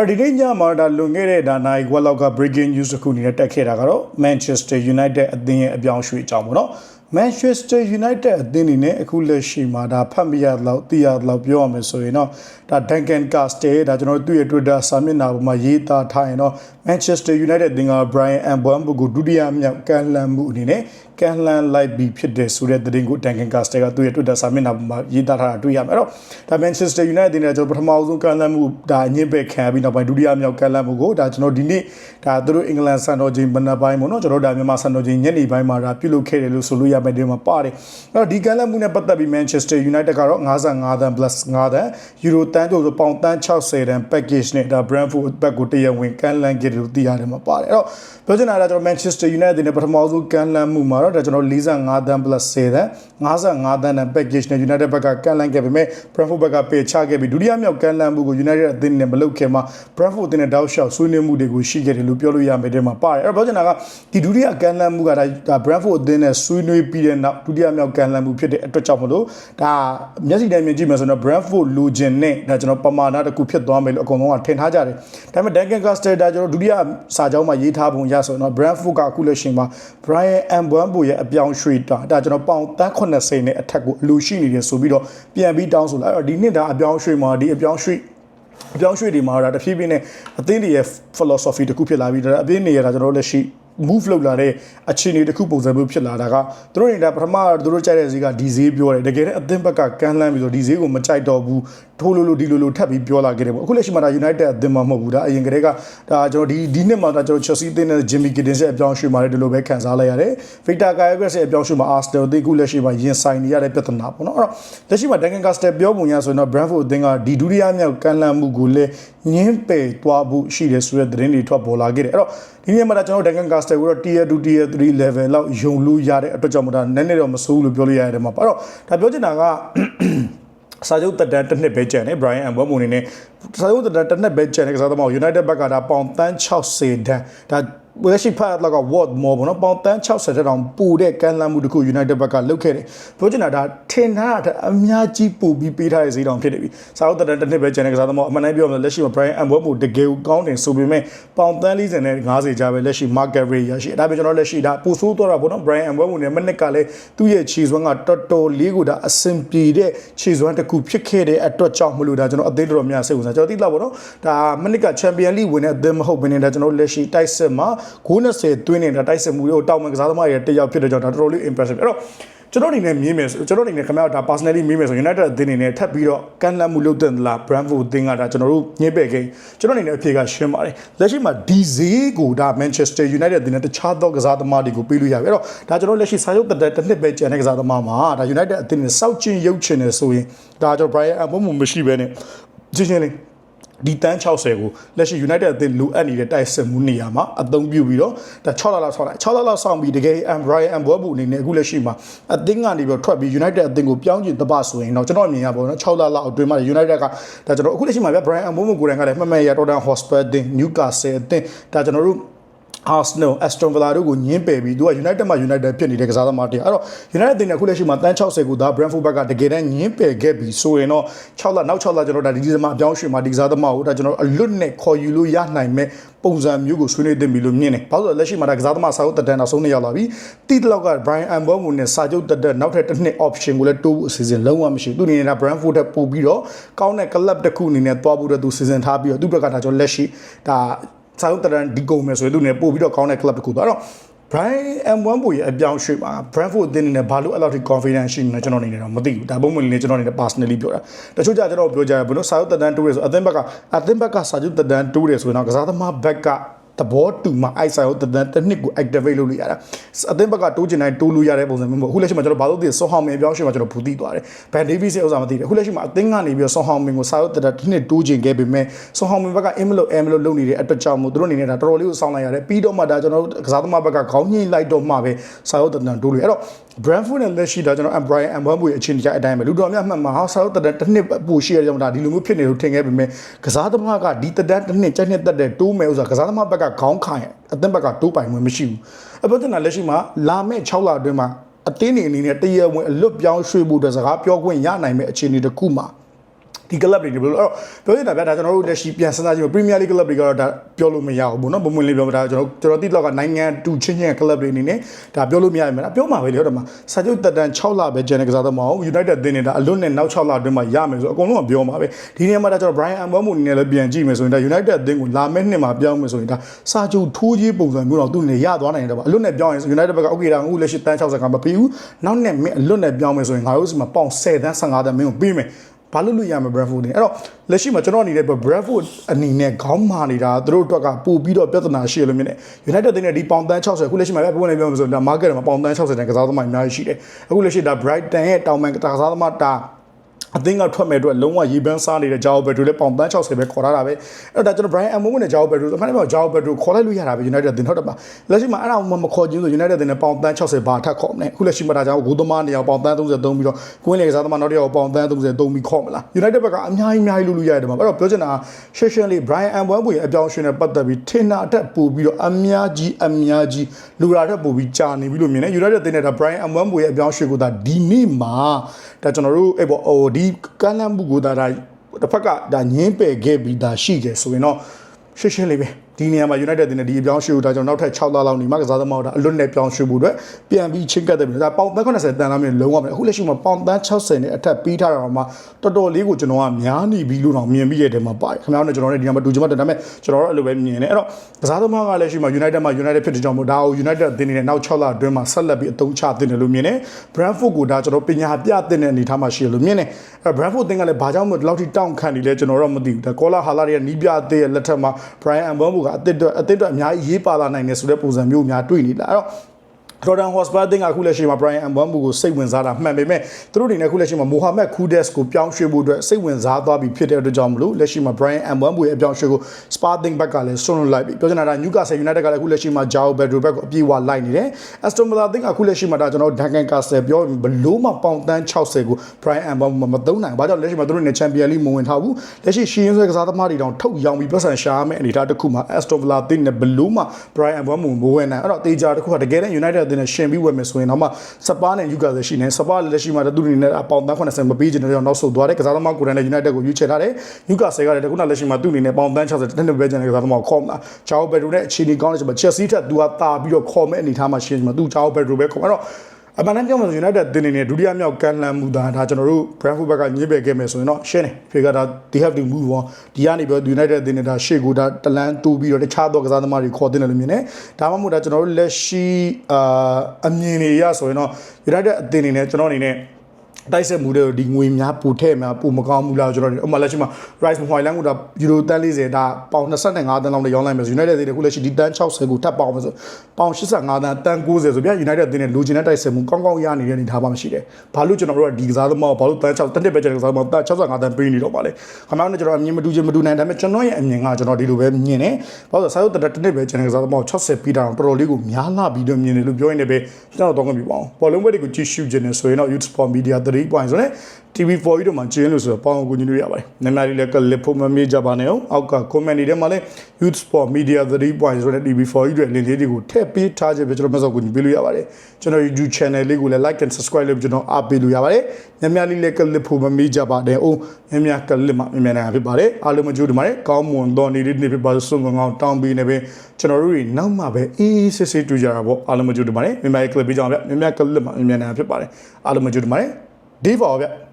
အဲ့ဒီနေ့ညမှာဒါလွန်ခဲ့တဲ့ဒါနိုင်ဝက်လောက်က breaking news တစ်ခုအနေနဲ့တက်ခဲ့တာကတော့ Manchester United အသင်းရဲ့အပြောင်းရွှေ့အကြောင်းပေါ့နော် Manchester United အသင်းအနေနဲ့အခုလက်ရှိမှာဒါဖတ်မိရတော့သိရတော့ပြောရမယ်ဆိုရင်တော့ဒါ Duncan Castle ဒါကျွန်တော်တို့သူ့ရဲ့ Twitter စာမျက်နှာပေါ်မှာရေးသားထားရင်တော့ Manchester United အသင်းက Brian Mbeumo ကိုဒုတိယမြောက်ကန်လန်မှုအနေနဲ့ကန်လန်လိုက်ပြီးဖြစ်တဲ့ဆိုတဲ့သတင်းကို Duncan Castle ကသူ့ရဲ့ Twitter စာမျက်နှာပေါ်မှာရေးသားထားတာတွေ့ရမယ်အဲ့တော့ဒါ Manchester United အသင်းကကျွန်တော်ပထမဆုံးကန်လန်မှုဒါအညစ်ပဲခံပြီးနောက်ပိုင်းဒုတိယမြောက်ကန်လန်မှုကိုဒါကျွန်တော်ဒီနေ့ဒါသူတို့အင်္ဂလန်စံတော်ချိန်မနက်ပိုင်းပေါ့နော်ကျွန်တော်တို့ဒါမြန်မာစံတော်ချိန်ညနေပိုင်းမှာဒါပြုလုပ်ခဲ့တယ်လို့ဆိုလို့ရမယ်ဒီမှာပါတယ်အဲ့တော့ဒီကန်လန်မှုနဲ့ပတ်သက်ပြီး Manchester United ကတော့55တန်း plus 5တန်းယူရိုတန်းတို့ဆိုပေါင်တန်း60တန်း package နဲ့ဒါ Brentford ဘက်ကိုတရားဝင်ကန်လန်ခဲ့တယ်လို့သိရတယ်မှာပါတယ်အဲ့တော့ပြောချင်တာကကျွန်တော် Manchester United နဲ့ပထမဆုံးကန်လန်မှုမှာတော့ဒါကျွန်တော်45တန်း plus 10တန်း 55တန်းနဲ့ package နဲ့ United ဘက်ကကန်လန်ခဲ့ပေမဲ့ Brentford ဘက်ကပေချခဲ့ပြီးဒုတိယမြောက်ကန်လန်မှုကို United အသင်းနဲ့မလုပ်ခင်မှာ Brentford အသင်းနဲ့တောက်လျှောက်ဆွေးနွေးမှုတွေကိုရှိခဲ့တယ်လို့ပြောလို့ရမယ်တဲ့မှာပါတယ်အဲ့တော့ပြောချင်တာကဒီဒုတိယကန်လန်မှုကဒါ Brentford အသင်းနဲ့ဆွေးနွေးပြီးတဲ့နောက်ဒုတိယမြောက်ကန်လန်မှုဖြစ်တဲ့အတွက်ကြောင့်မလို့ဒါမျက်စိတိုင်းမြင်ကြည့်မယ်ဆိုတော့ Brentford လူကျင်နဲ့ဒါကျွန်တော်ပမာဏတစ်ခုဖြစ်သွားမယ်လို့အကုန်လုံးကထင်ထားကြတယ်ဒါပေမဲ့ Duncan Castle ဒါကျွန်တော်ဒုတိယစာကြောင်းမှာရေးထားပုံရဆိုတော့ Brentford ကအခုလက်ရှိမှာ Brian Mbeumo ရဲ့အပြောင်းရွှေ့တာဒါကျွန်တော်ပေါင်တန်း80နဲ့အထက်ကိုအလိုရှိနေတယ်ဆိုပြီးတော့ပြန်ပြီးတောင်းဆိုလာအဲ့တော့ဒီနှစ်ဒါအပြောင်းရွှေ့မှာဒီအပြောင်းရွှေ့အပြောင်းရွှေ့တွေမှာတော့တဖြည်းဖြည်းနဲ့အသင်းတွေရဲ့ philosophy တခုဖြစ်လာပြီးတော့အပြင်းနေရတာကျွန်တော်တို့လက်ရှိ move လုပ်လာတဲ့အခြေအနေတစ်ခုပုံစံမျိုးဖြစ်လာတာကသူတို့နေတာပထမသူတို့ကြိုက်တဲ့ဈေးကဒီဈေးပြောတယ်တကယ်တော့အသင်းဘက်ကကမ်းလှမ်းပြီးတော့ဒီဈေးကိုမကြိုက်တော့ဘူးထိုးလို့လို့ဒီလိုလိုထပ်ပြီးပြောလာခဲ့တယ်ပေါ့အခုလက်ရှိမှာဒါ United အသင်းမှမဟုတ်ဘူးဒါအရင်ကတည်းကဒါကျွန်တော်ဒီဒီနှစ်မှာဒါကျွန်တော် Chelsea အသင်းနဲ့ Jimmy Giddens ရဲ့အပြောင်းရွှေ့မှာလည်းဒီလိုပဲခံစားလိုက်ရတယ် Victor Gyokeres ရဲ့အပြောင်းရွှေ့မှာ Arsenal အသင်းခုလက်ရှိမှာရင်ဆိုင်နေရတဲ့ပြဿနာပေါ့နော်အဲ့တော့လက်ရှိမှာ Duncan Castle ပြောပုံရဆိုရင်တော့ Brentford အသင်းကဒီဒုတိယမြောက်ကမ်းလှမ်းမှုကိုလည်း ညှင်းပယ်သွားဖို့ရှိတယ်ဆိုတဲ့သတင်းတွေထွက်ပေါ်လာခဲ့တယ်အဲ့တော့ဒီနေ့မှာဒါကျွန်တော် Duncan Castle ကိုတော့ Tier 2 Tier 3 level လောက်ယုံလို့ရတဲ့အတွက်ကြောင့်မို့ဒါနည်းနည်းတော့မဆိုးဘူးလို့ပြောလို့ရတယ်မှာပေါ့အဲ့တော့ဒါပြောချင်တာကစာချုပ်တက်တန်းတစ်နှစ်ပဲကျန်တယ် Brian Mbeumo အနေနဲ့စာချုပ်တက်တန်းတစ်နှစ်ပဲကျန်တဲ့ကစားသမားကို United ဘက်ကဒါပေါင်တန်း60တန်းဒါ လက်ရှိဖတ်လောက်က Ward မော်ပေါ့နော်ပေါင်တန်း60တက်တောင်ပူတဲ့ကမ်းလှမ်းမှုတစ်ခု United ဘက်ကလုပ်ခဲ့တယ်ပြောချင်တာဒါထင်ထားတာအများကြီးပူပြီးပေးထားတဲ့ဈေးတောင်ဖြစ်နေပြီစာချုပ်တက်တန်းတစ်နှစ်ပဲကျန်တဲ့ကစားသမားအမှန်တမ်းပြောရမယ်လက်ရှိမှာ Brian Mbeumo တကယ်ကောင်းတယ်ဆိုပေမဲ့ပေါင်တန်း40နဲ့50ကြားပဲလက်ရှိ market rate ရရှိဒါပေမဲ့ကျွန်တော်လက်ရှိဒါပူဆိုးတော့တာပေါ့နော် Brian Mbeumo နဲ့မနစ်ကလည်းသူ့ရဲ့ခြေစွမ်းကတော်တော်လေးကိုဒါအဆင်ပြေတဲ့ခြေစွမ်းတစ်ခုဖြစ်ခဲ့တဲ့အတွက်ကြောင့်မလို့ဒါကျွန်တော်အသေးတော်များစိတ်ဝင်စားကျွန်တော်သိလားပေါ့နော်ဒါမနစ်က Champion League ဝင်တဲ့အသင်းမဟုတ်ဘဲနဲ့ဒါကျွန်တော်လက်ရှိတိုက်စစ်မှာ90သွင်းနေတာတိုက်စစ်မှုတွေကိုတောက်မှန်ကစားသမားတွေတယောက်ဖြစ်တဲ့ကြောင့်ဒါတော်တော်လေး impressive အဲ့တော့ကျွန်တော်အနေနဲ့မြင်မယ်ဆိုကျွန်တော်အနေနဲ့ခင်ဗျားဒါ personally မြင်မယ်ဆို United အသင်းအနေနဲ့ထပ်ပြီးတော့ကန်လန့်မှုလုပ်တဲ့လား Brentford အသင်းကဒါကျွန်တော်တို့ညှိပဲ့ခဲ့ကျွန်တော်အနေနဲ့အဖြေကရှင်းပါတယ်လက်ရှိမှာဒီဈေးကိုဒါ Manchester United အသင်းနဲ့တခြားသောကစားသမားတွေကိုပေးလို့ရပြီအဲ့တော့ဒါကျွန်တော်လက်ရှိစာချုပ်တက်တဲ့တစ်နှစ်ပဲကျန်တဲ့ကစားသမားမှာဒါ United အသင်းနဲ့စောက်ချင်းရုပ်ချင်တယ်ဆိုရင်ဒါကျွန်တော် Brian Mbeumo မရှိဘဲနဲ့ချင်းချင်းလေး ဒီတန်း60ကိုလက်ရှိ United အသင်းလိုအပ်နေတဲ့တိုက်စစ်မှုနေရာမှာအသုံးပြုပြီးတော့ဒါ6လလောက်ဆောက်လိုက်6လလောက်ဆောက်ပြီးတကယ် Brian Mbeumo အနေနဲ့အခုလက်ရှိမှာအသင်းကနေပြီးတော့ထွက်ပြီး United အသင်းကိုပြောင်းကျင်တပဆိုရင်တော့ကျွန်တော်အမြင်ရပါတော့6လလောက်အတွင်းမှာ United ကဒါကျွန်တော်အခုလက်ရှိမှာဗျ Brian Mbeumo ကိုယ်တိုင်ကလည်းမှတ်မှတ်ရ Tottenham Hotspur အသင်း Newcastle အသင်းဒါကျွန်တော်တို့ Arsenal Aston Villa တို့ကိုညင်းပယ်ပြီးသူက United မှာ United ဖြစ်နေတဲ့ကစားသမားတွေအဲ့တော့ United တင်တဲ့အခုလက်ရှိမှာတန်း60ကိုဒါ Brentford ဘက်ကတကယ်တမ်းညင်းပယ်ခဲ့ပြီးဆိုရင်တော့6လနောက်6လကျွန်တော်ဒါဒီဒီဇင်ဘာအပြောင်းရွှေ့မှာဒီကစားသမားကိုဒါကျွန်တော်အလွတ်နဲ့ခေါ်ယူလို့ရနိုင်မဲ့ပုံစံမျိုးကိုဆွေးနွေးသင့်ပြီလို့မြင်တယ်။ဘာလို့လဲလက်ရှိမှာဒါကစားသမားစာအုပ်တက်တန်းနောက်ဆုံးနှစ်ရောက်လာပြီ။တီတလောက်က Brian Mbeumo နဲ့စာချုပ်တက်တက်နောက်ထပ်တစ်နှစ် option ကိုလည်းတိုးဖို့အစီအစဉ်လုံးဝမရှိဘူး။သူအနေနဲ့ဒါ Brentford ထက်ပို့ပြီးတော့ကောင်းတဲ့ club တစ်ခုအနေနဲ့တွားဖို့တဲ့သူစီစဉ်ထားပြီးတော့သူ့ဘက်ကဒါကျွန်တော်လက်ရှိဒါ စာချုပ်တရန်ဒီကုန်မယ်ဆိုရင်သူနေပို့ပြီးတော့ကောင်းတဲ့ club တစ်ခုတော့အဲ့တော့ Brian M1 ရဲ့အပြောင်းရွှေ့မှာ Brentford အသင်းအနေနဲ့ဘာလို့အဲ့လောက်ထိ confidence ရှိနေလဲကျွန်တော်အနေနဲ့တော့မသိဘူးဒါပုံမှန်လေးကျွန်တော်အနေနဲ့ personally ပြောတာတချို့ကြကျွန်တော်ပြောကြရဘယ်လိုစာချုပ်တရန်တိုးရဲဆိုအသင်းဘက်ကအသင်းဘက်ကစာချုပ်တရန်တိုးရဲဆိုရင်တော့ကစားသမားဘက်က သဘောတူမှအိုက်ဆိုင်ကိုတန်တစ်နှစ်ကို activate လုပ်လို့ရတာအသင်းဘက်ကတိုးချင်တိုင်းတိုးလို့ရတဲ့ပုံစံမျိုးပေါ့အခုလက်ရှိမှာကျွန်တော်ဘာလို့သိဆော့ဟောင်းမင်းအပြောင်းရွှေ့မှာကျွန်တော်ဘူတိသွားတယ်ဘန်ဒေးဗစ်ရဲ့ဥစ္စာမသိတယ်အခုလက်ရှိမှာအသင်းကနေပြီးဆော့ဟောင်းမင်းကိုစာရုပ်တတစ်နှစ်တိုးချင်ခဲ့ပေမဲ့ဆော့ဟောင်းမင်းဘက်ကအင်မလို့အင်မလို့လုပ်နေတဲ့အတွက်ကြောင့်မို့သူတို့အနေနဲ့ဒါတော်တော်လေးကိုစောင့်လိုက်ရတယ်ပြီးတော့မှဒါကျွန်တော်တို့ကစားသမားဘက်ကခေါင်းညှိလိုက်တော့မှပဲစာရုပ်တန်တိုးလို့အဲ့တော့ Brentford နဲ့လက်ရှိဒါကျွန်တော် Brian Mbeumo ရဲ့အခြေအနေကြအတိုင်းပဲလူတော်များမှတ်မှာဟာဆောက်တက်တဲ့တစ်နှစ်ပူရှိရတဲ့ကြောင့်ဒါဒီလိုမျိုးဖြစ်နေလို့ထင်ခဲ့ပေမဲ့ကစားသမားကဒီတက်တဲ့တစ်နှစ်ကျနှစ်တက်တဲ့တိုးမယ်ဥစ္စာကစားသမားဘက်ကခေါင်းခိုင်အသင်းဘက်ကတိုးပိုင်ဝင်မရှိဘူးအပဒနာလက်ရှိမှာလာမဲ့6လအတွင်းမှာအတင်းနေအနေနဲ့တရဝင်အလွတ်ပြောင်းရွှေ့ဖို့အတွက်စကားပြောခွင့်ရနိုင်မဲ့အခြေအနေတစ်ခုမှာ ဒီ club တွေဒီဘယ်လိုအဲ့တော့ပြောနေတာဗျာဒါကျွန်တော်တို့လက်ရှိပြန်စဉ်းစားကြည့် Premier League club တွေကတော့ဒါပြောလို့မရဘူးပေါ့နော်ပုံမှန်လေးပြောမှာဒါကျွန်တော်ကျွန်တော်တိတော့ကနိုင်ငံတူချင်းချင်း club တွေအနေနဲ့ဒါပြောလို့မရဘူးဒါပြောမှာပဲလေဟုတ်တယ်မစာချုပ်တက်တန်6လပဲကျန်တဲ့ကစားသမားကို United အသင်းနေတာအလွတ်နဲ့နောက်6လအတွင်းမှာရမယ်ဆိုအကုန်လုံးကပြောမှာပဲဒီနေရာမှာဒါကျွန်တော် Brian Mbeumo အနေနဲ့လည်းပြန်ကြည့်မယ်ဆိုရင်ဒါ United အသင်းကိုလာမယ့်နှစ်မှာပြောင်းမယ်ဆိုရင်ဒါစာချုပ်ထိုးကြီးပုံစံမျိုးတော့သူ့အနေနဲ့ရသွားနိုင်တယ်ပေါ့အလွတ်နဲ့ပြောင်းရင် United ဘက်က okay ဒါအခုလက်ရှိတန်း60ကမပေးဘူးနောက်နှစ်မင်းအလွတ်နဲ့ပြောင်းမယ်ဆိုရင်ငါတို့စီမှာပေါင်10တန်း15တန်းမင်းကိုပေးမယ် ဘာလို့လို့ရမှာ Bradford နေအဲ့တော့လက်ရှိမှာကျွန်တော်အနေနဲ့ Bradford အနေနဲ့ခေါင်းမာနေတာသူတို့အတွက်ကပို့ပြီးတော့ပြဿနာရှိရလို့မြင်တယ် United တင်းနဲ့ဒီပေါင်တန်း60ခုလက်ရှိမှာပဲဘယ်လိုလဲပြောမလို့ဆိုတော့ market မှာပေါင်တန်း60တန်းကစားသမားအများကြီးရှိတယ်အခုလက်ရှိဒါ Brighton ရဲ့တောင်ပန်ကစားသမားဒါ အသင်းကထွက်မဲ့အတွက်လုံးဝရေပန်းစားနေတဲ့ဂျာအိုဘက်ဒရိုလည်းပေါင်တန်း60ပဲခေါ်ထားတာပဲအဲ့တော့ဒါကျွန်တော် Brian Mbeumo နဲ့ဂျာအိုဘက်ဒရိုအမှန်တကယ်ဂျာအိုဘက်ဒရိုခေါ်လိုက်လို့ရတာပဲ United အသင်းဟုတ်တယ်ပါလက်ရှိမှာအဲ့ဒါမှမခေါ်ချင်းဆို United အသင်းနဲ့ပေါင်တန်း60ဘာထပ်ခေါ်မလဲအခုလက်ရှိမှာဒါကြောင့်ဂိုးသမားနေရာပေါင်တန်း30သုံးပြီးတော့ကွင်းလေကစားသမားနောက်တစ်ယောက်ပေါင်တန်း30သုံးပြီးခေါ်မလား United ဘက်ကအများကြီးအများကြီးလုပ်လို့ရတယ်မှာအဲ့တော့ပြောချင်တာရှင်းရှင်းလေး Brian Mbeumo ရဲ့အပြောင်းအရွှေ့နဲ့ပတ်သက်ပြီးထင်တာအထက်ပို့ပြီးတော့အများကြီးအများကြီးလူရာထက်ပို့ပြီးကြာနေပြီလို့မြင်တယ် United အသင်းနဲ့ဒါ Brian Mbeumo ရဲ့အပြောင်းအရွှေ့ကိုဒါဒီနေ့မှာဒါကျွန်တော်တို့အဲ့ပေါ့ဟိုဒီကမ်းလှမ်းမှုကိုဒါဒါတစ်ဖက်ကဒါညင်းပယ်ခဲ့ပြီးဒါရှိခဲ့ဆိုရင်တော့ရှင်းရှင်းလေးပဲ ဒီနေရာမှာ United တင်တဲ့ဒီအပြောင်းရွှေ့ကိုဒါကြောင့်နောက်ထပ်6လလောက်နေမှကစားသမားတို့အလွတ်နဲ့ပြောင်းရွှေ့ဖို့အတွက်ပြန်ပြီးချင်းကတ်တယ်ပြီဒါပေါင်တန်း80တန်လာမျိုးလုံးဝမလဲအခုလက်ရှိမှာပေါင်တန်း60နဲ့အထက်ပြီးထားတာတော့မှတော်တော်လေးကိုကျွန်တော်ကများနေပြီလို့တော့မြင်ပြီးရတဲ့မှာပါတယ်ခင်ဗျားတို့ကျွန်တော်နဲ့ဒီနေရာမှာတူချင်မှတယ်ဒါပေမဲ့ကျွန်တော်တို့အဲ့လိုပဲမြင်နေအဲ့တော့ကစားသမားကလည်းရှိမှာ United မှာ United ဖြစ်တဲ့ကြောင့်မို့ဒါကို United အသင်းနေနဲ့နောက်6လအတွင်းမှာဆက်လက်ပြီးအသုံးချတင်တယ်လို့မြင်တယ် Brentford ကိုဒါကျွန်တော်ပညာပြတင်တဲ့အနေထားမှာရှိတယ်လို့မြင်တယ်အဲ့ Brentford အသင်းကလည်းဘာကြောင့်မို့ဒီလောက်ထိတောင့်ခံနေလဲကျွန်တော်တော့မသိဘူးဒါကောလာဟာလာတွေကနီးပြအသင်းရဲ့လက်ထက်မှာ Brian Mbeumo ကအသစ်အသစ်တော့အများကြီးရေးပါလာနိုင်တယ်ဆိုတဲ့ပုံစံမျိုးအများတွေ့နေတာအဲ့တော့ Rodan Hotspur အသင်းကအခုလက်ရှိမှာ Brian Mbeumo ကိုစိတ်ဝင်စားတာမှန်ပေမဲ့သူတို့အနေနဲ့အခုလက်ရှိမှာ Mohamed Kudus ကိုပြောင်းရွှေ့ဖို့အတွက်စိတ်ဝင်စားသွားပြီဖြစ်တဲ့အတွက်ကြောင့်မလို့လက်ရှိမှာ Brian Mbeumo ရဲ့အပြောင်းရွှေ့ကို Spa အသင်းဘက်ကလည်းဆွန့်လွတ်လိုက်ပြီပြောချင်တာက Newcastle United ကလည်းအခုလက်ရှိမှာ Joao Pedro ဘက်ကိုအပြေးဝလိုက်နေတယ် Aston Villa အသင်းကအခုလက်ရှိမှာဒါကျွန်တော် Duncan Castle ပြောဘလို့မှပေါင်တန်း60ကို Brian Mbeumo မသုံးနိုင်ဘာကြောင့်လက်ရှိမှာသူတို့နဲ့ Champion League မဝင်ထားဘူးလက်ရှိရှင်းဆွဲကစားသမားတွေတောင်ထုတ်ရောင်းပြီးပတ်စံရှားမဲ့အနေအထားတစ်ခုမှာ Aston Villa အသင်းနဲ့ဘလို့မှ Brian Mbeumo မဝင်နိုင်အဲ့တော့တေချာတစ်ခုကတကယ်တမ်း United အသင်းနဲ့ရှင်ပြီးဝယ်မယ်ဆိုရင်တော့မှစပါးနဲ့ယူကာဆယ်ရှိနေစပါးလည်းလက်ရှိမှာသူတို့အနေနဲ့အပေါင်တန်း80မပေးချင်တဲ့ကြောင့်နောက်ဆုတ်သွားတယ်ကစားသမားကိုယ်တိုင်လည်း United ကိုယူချယ်ထားတယ်ယူကာဆယ်ကလည်းခုနလက်ရှိမှာသူ့အနေနဲ့ပေါင်တန်း60တက်နေပဲချင်တဲ့ကစားသမားကိုခေါ်မလားချာအိုဘက်ဒရိုနဲ့အခြေအနေကောင်းတဲ့ချိန်မှာ Chelsea ထက်သူကတာပြီးတော့ခေါ်မဲ့အနေထားမှာရှိနေမှာသူချာအိုဘက်ဒရိုပဲခေါ်အဲ့တော့ အမှန်တမ်းပြောမှဆို United တင်းနေနေဒုတိယမြောက်ကန်လန်မူတာဒါကျွန်တော်တို့ Brentford ဘက်ကညှိပယ်ခဲ့မယ်ဆိုရင်တော့ရှင်းတယ်ဖေကဒါ they have to move on ဒီကနေပြီး United တင်းနေတာရှေ့ကိုဒါတလန်းတူပြီးတော့တခြားသောကစားသမားတွေခေါ်တင်တယ်လို့မြင်တယ်ဒါမှမဟုတ်ဒါကျွန်တော်တို့လက်ရှိအာအမြင်တွေရဆိုရင်တော့ United အသင်းအနေနဲ့ကျွန်တော်အနေနဲ့ တိုက်ဆက်မှုတွေဒီငွေများပူထဲ့များပူမကောင်းဘူးလားကျွန်တော်ဥပမာလက်ရှိမှာ Rice Moylan ကဒါယူရိုတန်း40ဒါပေါင်25တန်းလောက်နဲ့ရောင်းလိုက်မယ်ဆို United တွေခုလက်ရှိဒီတန်း60ကိုထပ်ပေါင်မယ်ဆိုပေါင်85တန်းတန်း90ဆိုပြ United အသင်းနဲ့လိုချင်တဲ့တိုက်ဆက်မှုကောင်းကောင်းရနေတဲ့အနေထားပါမရှိတယ်ဘာလို့ကျွန်တော်တို့ကဒီကစားသမားကိုဘာလို့တန်း6တန်းတစ်ပဲကျတဲ့ကစားသမားတန်း65တန်းပေးနေတော့ပါလဲခမောင်းနဲ့ကျွန်တော်အမြင်မတူချင်မတူနိုင်ဒါပေမဲ့ကျွန်တော်ရဲ့အမြင်ကကျွန်တော်ဒီလိုပဲမြင်တယ်ဘာလို့ဆိုစာရုပ်တတစ်ပဲကျတဲ့ကစားသမားကို60ပြီးတာတော့တော်တော်လေးကိုများလာပြီးတော့မြင်တယ်လို့ပြောရင်လည်းပဲကျွန်တော်တော့ကြည့်ပါအောင်ဘောလုံးပွဲတွေကိုကြည့်ရှုခြင်းနဲ့ဆိုရင်တော့ Youth Sport Media 3 point ဆိုတဲ့ TV4 ကြီးတို့မှာကျင်းလို့ဆိုတော့ပေါအောင်ကိုညီလို့ရပါတယ်။နာမည်လေးလည်းကလစ်ဖို့မမေ့ကြပါနဲ့အောင်။အောက်က comment တွေထဲမှာလည်း Youth Sport Media 3 point ဆိုတဲ့ TV4 ကြီးတွေလင်းလေးတွေကိုထည့်ပေးထားခြင်းပဲကျွန်တော်မျက်စောကိုညီပေးလို့ရပါတယ်။ကျွန်တော် YouTube channel လေးကိုလည်း like and subscribe လုပ်ကျွန်တော်အားပေးလို့ရပါတယ်။နာမည်လေးလည်းကလစ်ဖို့မမေ့ကြပါနဲ့အောင်။များများကလစ်မှာမြန်မြန်နိုင်ဖြစ်ပါတယ်။အားလုံးမကြိုးဒီမှာလည်းကောင်းမွန်သောနေ့လေးနေ့ဖြစ်ပါစွန်ကောင်းတောင်းပေးနေပဲကျွန်တော်တို့တွေနောက်မှပဲအေးအေးဆေးဆေးတွေ့ကြတာပေါ့အားလုံးမကြိုးဒီမှာလည်းမြန်မြန်ကလစ်ပေးကြအောင်ဗျ။မြန်မြန်ကလစ်မှာမြန်မြန်နိုင်ဖြစ်ပါတယ်။အားလုံးမကြိုးဒီမှာလည်း ဒီပါဗျ။